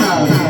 Wow.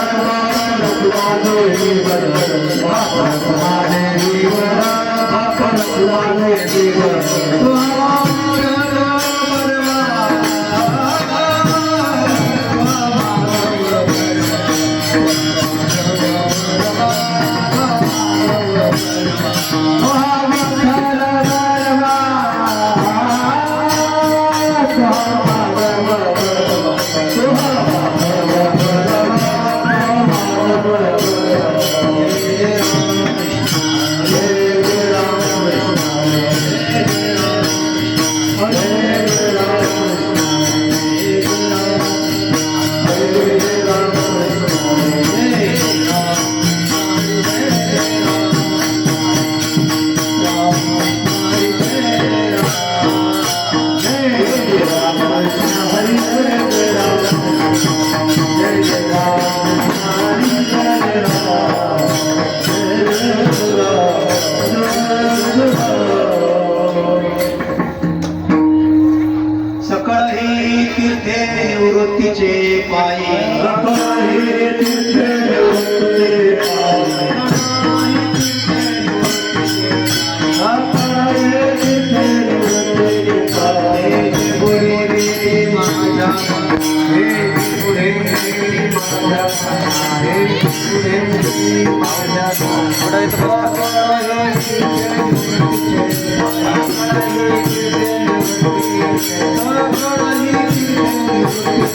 মুক্তি চেয়ে পাই